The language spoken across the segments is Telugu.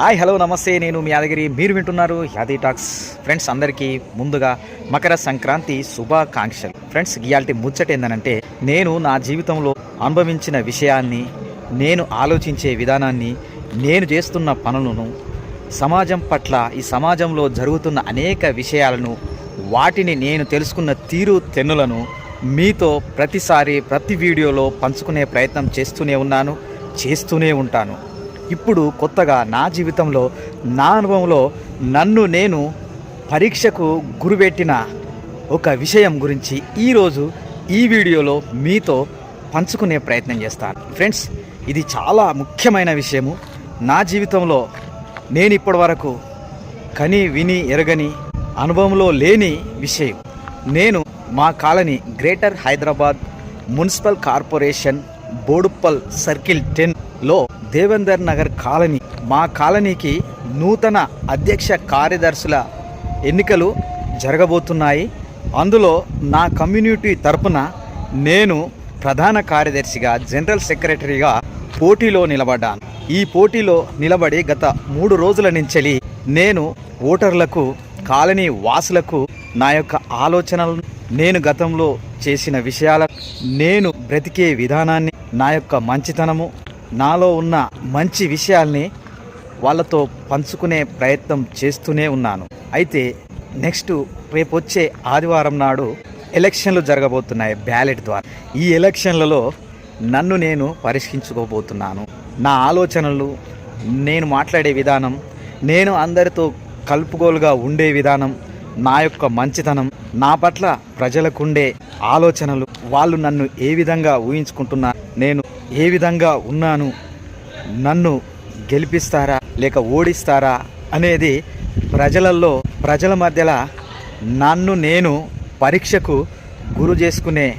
హాయ్ హలో నమస్తే. నేను మీ యాదగిరి. మీరు వింటున్నారు యాది టాక్స్. ఫ్రెండ్స్ అందరికీ ముందుగా మకర సంక్రాంతి శుభాకాంక్షలు. ఫ్రెండ్స్ ఇయాల్టి ముచ్చట ఏందనంటే నేను నా జీవితంలో అనుభవించిన విషయాన్ని నేను ఆలోచించే విధానాన్ని నేను చేస్తున్న పనులను సమాజం పట్ల ఈ సమాజంలో జరుగుతున్న అనేక విషయాలను వాటిని నేను తెలుసుకున్న తీరు తెన్నులను మీతో ప్రతిసారి ప్రతి వీడియోలో పంచుకునే ప్రయత్నం చేస్తూనే ఉన్నాను చేస్తూనే ఉంటాను. ఇప్పుడు కొత్తగా నా జీవితంలో నా అనుభవంలో నన్ను నేను పరీక్షకు గురిపెట్టిన ఒక విషయం గురించి ఈరోజు ఈ వీడియోలో మీతో పంచుకునే ప్రయత్నం చేస్తాను. ఫ్రెండ్స్ ఇది చాలా ముఖ్యమైన విషయము. నా జీవితంలో నేను ఇప్పటి వరకు కని విని ఎరగని అనుభవంలో లేని విషయం. నేను మా colony greater Hyderabad municipal corporation Boduppal circle టెన్లో దేవేందర్ నగర్ కాలనీ. మా కాలనీకి నూతన అధ్యక్ష కార్యదర్శుల ఎన్నికలు జరగబోతున్నాయి. అందులో నా కమ్యూనిటీ తరపున నేను ప్రధాన కార్యదర్శిగా జనరల్ సెక్రటరీగా పోటీలో నిలబడ్డాను. ఈ పోటీలో నిలబడి గత మూడు రోజుల నుంచి నేను ఓటర్లకు కాలనీ వాసులకు నా యొక్క ఆలోచనలను నేను గతంలో చేసిన విషయాల నేను బ్రతికే విధానాన్ని నా యొక్క మంచితనము నాలో ఉన్న మంచి విషయాల్ని వాళ్ళతో పంచుకునే ప్రయత్నం చేస్తూనే ఉన్నాను. అయితే నెక్స్ట్ రేపు వచ్చే ఆదివారం నాడు ఎలక్షన్లు జరగబోతున్నాయి బ్యాలెట్ ద్వారా. ఈ ఎలక్షన్లలో నన్ను నేను పరిష్కరించుకోబోతున్నాను. నా ఆలోచనలు నేను మాట్లాడే విధానం నేను అందరితో కలుపుగోలుగా ఉండే విధానం నా యొక్క మంచితనం నా పట్ల ప్రజలకుండే ఆలోచనలు వాళ్ళు నన్ను ఏ విధంగా ఊహించుకుంటున్నా నేను ఏ విధంగా ఉన్నాను నన్ను గెలిపిస్తారా లేక ఓడిస్తారా అనేది ప్రజలలో ప్రజల మధ్యలో నన్ను నేను పరీక్షకు గురు చేసుకునే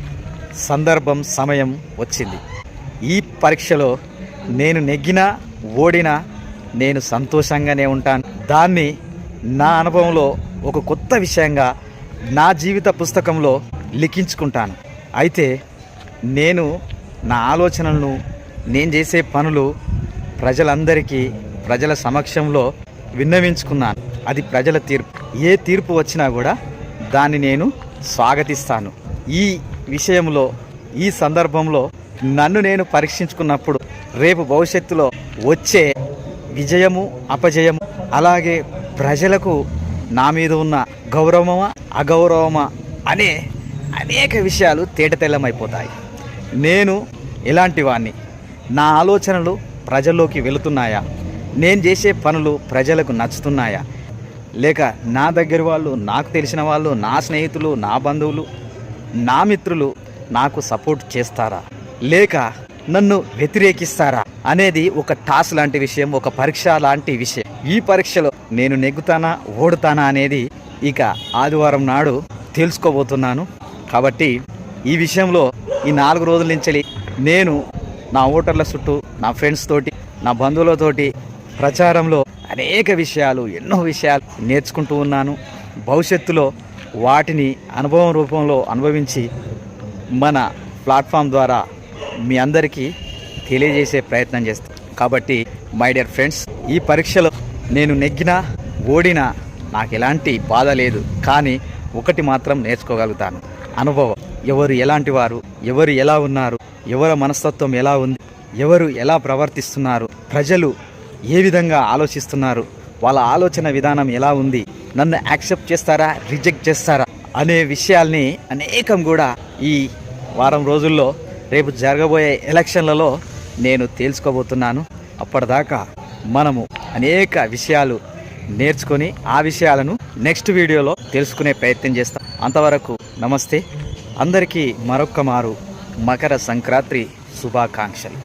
సందర్భం సమయం వచ్చింది. ఈ పరీక్షలో నేను నెగ్గినా ఓడినా నేను సంతోషంగానే ఉంటాను. దాన్ని నా అనుభవంలో ఒక కొత్త విషయంగా నా జీవిత పుస్తకంలో లిఖించుకుంటాను. అయితే నేను నా ఆలోచనలను నేను చేసే పనులు ప్రజలందరికీ ప్రజల సమక్షంలో విన్నవించుకున్నాను. అది ప్రజల తీర్పు. ఏ తీర్పు వచ్చినా కూడా దాన్ని నేను స్వాగతిస్తాను. ఈ విషయంలో ఈ సందర్భంలో నన్ను నేను పరీక్షించుకున్నప్పుడు రేపు భవిష్యత్తులో వచ్చే విజయము అపజయము అలాగే ప్రజలకు నా మీద ఉన్న గౌరవమా అగౌరవమా అనే అనేక విషయాలు తేటతెల్లమైపోతాయి. నేను ఎలాంటి వాణ్ణి. నా ఆలోచనలు ప్రజల్లోకి వెళుతున్నాయా? నేను చేసే పనులు ప్రజలకు నచ్చుతున్నాయా? లేక నా దగ్గర వాళ్ళు నాకు తెలిసిన వాళ్ళు నా స్నేహితులు నా బంధువులు నా మిత్రులు నాకు సపోర్ట్ చేస్తారా? లేక నన్ను వ్యతిరేకిస్తారా? అనేది ఒక టాస్ లాంటి విషయం ఒక పరీక్ష లాంటి విషయం. ఈ పరీక్షలో నేను నెగ్గుతానా ఓడుతానా అనేది ఇక ఆదివారం నాడు తెలుసుకోబోతున్నాను. కాబట్టి ఈ విషయంలో ఈ నాలుగు రోజుల నుంచి నేను నా ఓటర్ల చుట్టూ నా ఫ్రెండ్స్ తోటి నా బంధువులతోటి ప్రచారంలో అనేక విషయాలు ఎన్నో విషయాలు నేర్చుకుంటూ ఉన్నాను. భవిష్యత్తులో వాటిని అనుభవం రూపంలో అనుభవించి మన ప్లాట్ఫామ్ ద్వారా మీ అందరికీ తెలియజేసే ప్రయత్నం చేస్తాను కాబట్టి మై డియర్ ఫ్రెండ్స్ ఈ పరీక్షలో నేను నెగ్గినా ఓడినా నాకు ఎలాంటి బాధ లేదు. కానీ ఒకటి మాత్రం నేర్చుకోగలుగుతాను. అనుభవం. ఎవరు ఎలాంటి వారు ఎవరు ఎలా ఉన్నారు ఎవరి మనస్తత్వం ఎలా ఉంది ఎవరు ఎలా ప్రవర్తిస్తున్నారు ప్రజలు ఏ విధంగా ఆలోచిస్తున్నారు వాళ్ళ ఆలోచన విధానం ఎలా ఉంది నన్ను యాక్సెప్ట్ చేస్తారా రిజెక్ట్ చేస్తారా అనే విషయాల్ని అనేకం కూడా ఈ వారం రోజుల్లో రేపు జరగబోయే ఎలక్షన్లలో నేను తేల్చుకోబోతున్నాను. అప్పటిదాకా మనము అనేక విషయాలు నేర్చుకొని ఆ విషయాలను నెక్స్ట్ వీడియోలో తెలుసుకునే ప్రయత్నం చేస్తాం. అంతవరకు నమస్తే. అందరికీ మరొక్క మారు మకర సంక్రాంతి శుభాకాంక్షలు.